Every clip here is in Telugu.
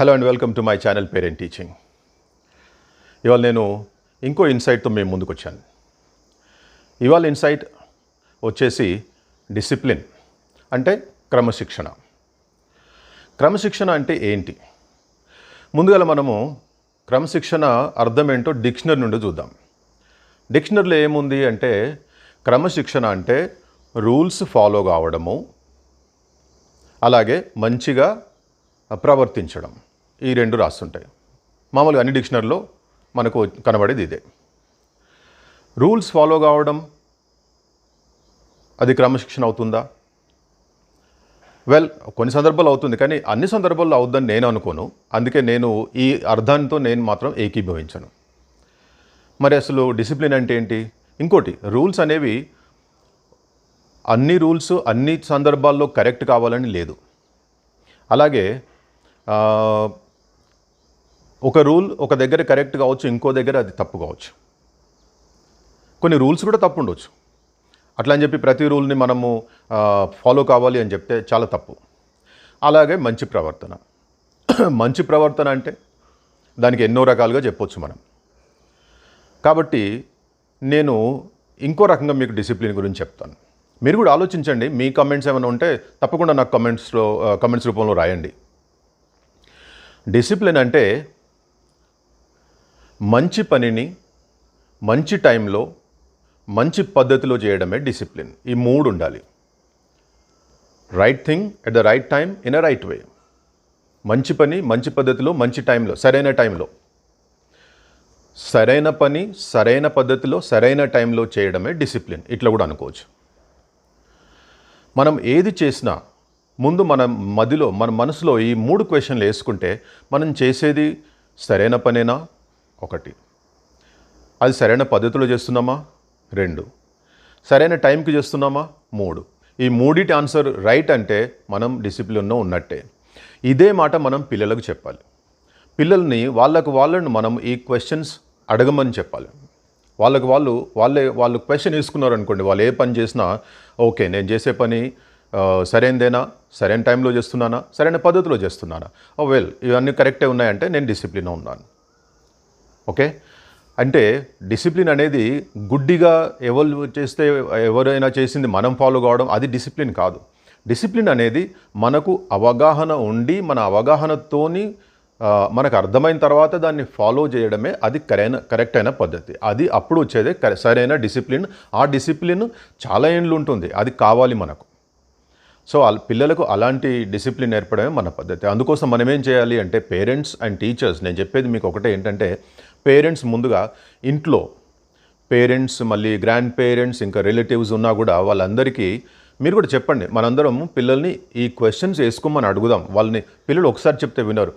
Hello and welcome to my channel parent teaching ఇవాళ నేను ఇంకో ఇన్సైట్తో మేము ముందుకు వచ్చాను ఇవాళ ఇన్సైట్ వచ్చేసి డిసిప్లిన్ అంటే క్రమశిక్షణ. క్రమశిక్షణ అంటే ఏంటి? ముందుగా మనము క్రమశిక్షణ అర్థం ఏంటో డిక్షనరీ నుండి చూద్దాం. డిక్షనరీలో ఏముంది అంటే క్రమశిక్షణ అంటే రూల్స్ ఫాలో కావడము అలాగే మంచిగా ప్రవర్తించడం. ఈ రెండు రాస్తుంటాయి. మామూలుగా అన్ని డిక్షనరీలో మనకు కనబడేది ఇదే. రూల్స్ ఫాలో కావడం అది క్రమశిక్షణ అవుతుందా? వెల్ కొన్ని సందర్భాలు అవుతుంది కానీ అన్ని సందర్భాల్లో అవుద్దని నేను అనుకోను. అందుకే నేను ఈ అర్థంతో నేను మాత్రం ఏకీభవించను. మరి అసలు డిసిప్లిన్ అంటే ఏంటి? ఇంకోటి రూల్స్ అనేవి అన్ని రూల్స్ అన్ని సందర్భాల్లో కరెక్ట్ కావాలని లేదు. అలాగే ఒక రూల్ ఒక దగ్గర కరెక్ట్ కావచ్చు ఇంకో దగ్గర అది తప్పు కావచ్చు. కొన్ని రూల్స్ కూడా తప్పు ఉండొచ్చు. అట్లా అని చెప్పి ప్రతి రూల్ని మనము ఫాలో కావాలి అని చెప్తే చాలా తప్పు. అలాగే మంచి ప్రవర్తన. మంచి ప్రవర్తన అంటే దానికి ఎన్నో రకాలుగా చెప్పొచ్చు మనం. కాబట్టి నేను ఇంకో రకంగా మీకు డిసిప్లిన్ గురించి చెప్తాను. మీరు కూడా ఆలోచించండి మీ కమెంట్స్ ఏమైనా ఉంటే తప్పకుండా నాకు కమెంట్స్లో కమెంట్స్ రూపంలో రాయండి. డిసిప్లిన్ అంటే మంచి పనిని మంచి టైంలో మంచి పద్ధతిలో చేయడమే డిసిప్లిన్. ఈ మూడు ఉండాలి. Right thing at the right time in a right way. మంచి పని మంచి పద్ధతిలో మంచి టైంలో సరైన టైంలో. సరైన పని సరైన పద్ధతిలో సరైన టైంలో చేయడమే డిసిప్లిన్. ఇట్లా కూడా అనుకోవచ్చు. మనం ఏది చేసినా ముందు మన మదిలో మన మనసులో ఈ మూడు క్వశ్చన్లు వేసుకుంటే మనం చేసేది సరైన పనేనా? ఒకటి. అది సరైన పద్ధతిలో చేస్తున్నామా? రెండు. సరైన టైంకి చేస్తున్నామా? మూడు. ఈ మూడిటి ఆన్సర్ రైట్ అంటే మనం డిసిప్లిన్లో ఉన్నట్టే. ఇదే మాట మనం పిల్లలకు చెప్పాలి. పిల్లల్ని వాళ్ళకు వాళ్ళని మనం ఈ క్వశ్చన్స్ అడగమని చెప్పాలి. వాళ్ళకు వాళ్ళు వాళ్ళే వాళ్ళు క్వశ్చన్ వేసుకున్నారు అనుకోండి వాళ్ళు ఏ పని చేసినా ఓకే నేను చేసే పని సరైనదేనా సరైన టైంలో చేస్తున్నానా? సరైన పద్ధతిలో చేస్తున్నానా? వెల్ ఇవన్నీ కరెక్టే ఉన్నాయంటే నేను డిసిప్లిన్ ఉన్నాను. ఓకే? అంటే డిసిప్లిన్ అనేది గుడ్డిగా ఎవరు చేస్తే ఎవరైనా చేసింది మనం ఫాలో కావడం అది డిసిప్లిన్ కాదు. డిసిప్లిన్ అనేది మనకు అవగాహన ఉండి మన అవగాహనతోని మనకు అర్థమైన తర్వాత దాన్ని ఫాలో చేయడమే అది కరైన కరెక్ట్ అయిన పద్ధతి. అది అప్పుడు వచ్చేదే కరె- సరైన డిసిప్లిన్. ఆ డిసిప్లిన్ చాలా ఏండ్లు ఉంటుంది. అది కావాలి మనకు. సో పిల్లలకు అలాంటి డిసిప్లిన్ ఏర్పడమే మన పద్ధతి. అందుకోసం మనం ఏం చేయాలి అంటే పేరెంట్స్ అండ్ టీచర్స్ నేను చెప్పేది మీకు ఒకటే ఏంటంటే పేరెంట్స్ ముందుగా ఇంట్లో పేరెంట్స్ మళ్ళీ గ్రాండ్ పేరెంట్స్ ఇంకా రిలేటివ్స్ ఉన్నా కూడా వాళ్ళందరికీ మీరు కూడా చెప్పండి. మనందరం పిల్లల్ని ఈ క్వశ్చన్స్ వేసుకోమని అడుగుదాం. వాళ్ళని పిల్లలు ఒకసారి చెప్తే వినరు.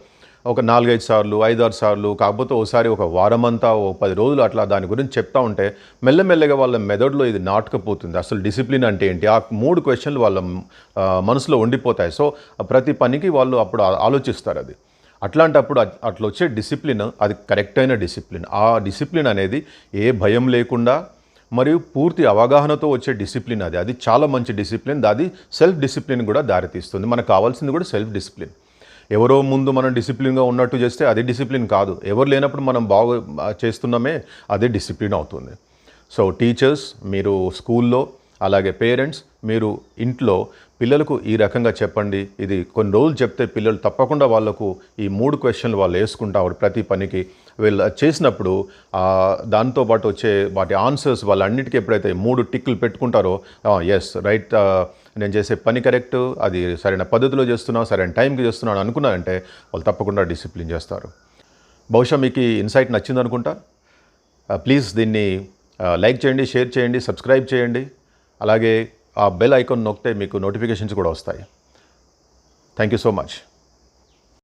ఒక నాలుగైదు సార్లు ఐదారు సార్లు కాకపోతే ఒకసారి ఒక వారం అంతా ఓ పది రోజులు అట్లా దాని గురించి చెప్తా ఉంటే మెల్లమెల్లగా వాళ్ళ మెదడులో ఇది నాటకపోతుంది. అసలు డిసిప్లిన్ అంటే ఏంటి? ఆ మూడు క్వశ్చన్లు వాళ్ళ మనసులో ఉండిపోతాయి. సో ప్రతి పనికి వాళ్ళు అప్పుడు ఆలోచిస్తారు అది. అట్లాంటప్పుడు అట్లా వచ్చే డిసిప్లిన్ అది కరెక్ట్ అయిన డిసిప్లిన్. ఆ డిసిప్లిన్ అనేది ఏ భయం లేకుండా మరియు పూర్తి అవగాహనతో వచ్చే డిసిప్లిన్ అది. అది చాలా మంచి డిసిప్లిన్. అది సెల్ఫ్ డిసిప్లిన్ కూడా దారితీస్తుంది. మనకు కావాల్సింది కూడా సెల్ఫ్ డిసిప్లిన్ ఎవరో ముందు మనం డిసిప్లిన్గా ఉన్నట్టు చేస్తే అది డిసిప్లిన్ కాదు. ఎవరు లేనప్పుడు మనం బాగా చేస్తున్నామే అదే డిసిప్లిన్ అవుతుంది. సో టీచర్స్ మీరు స్కూల్లో అలాగే పేరెంట్స్ మీరు ఇంట్లో పిల్లలకు ఈ రకంగా చెప్పండి. ఇది కొన్ని రోజులు చెప్తే పిల్లలు తప్పకుండా వాళ్ళకు ఈ మూడు క్వశ్చన్లు వాళ్ళు వేసుకుంటారు ప్రతి పనికి. వీళ్ళు చేసినప్పుడు దాంతోపాటు వచ్చే వాటి ఆన్సర్స్ వాళ్ళన్నిటికీ ఎప్పుడైతే మూడు టిక్కులు పెట్టుకుంటారో ఎస్ రైట్ నేను చేసే పని కరెక్ట్ అది సరైన పద్ధతిలో చేస్తున్నా సరైన టైంకి చేస్తున్నాను అనుకున్నారంటే వాళ్ళు తప్పకుండా డిసిప్లిన్ చేస్తారు. బహుశా మీకు ఈ ఇన్సైట్ నచ్చింది అనుకుంటా. ప్లీజ్ దీన్ని లైక్ చేయండి షేర్ చేయండి సబ్స్క్రైబ్ చేయండి. అలాగే ఆ బెల్ ఐకాన్ నొక్కితే మీకు నోటిఫికేషన్స్ కూడా వస్తాయి. Thank you so much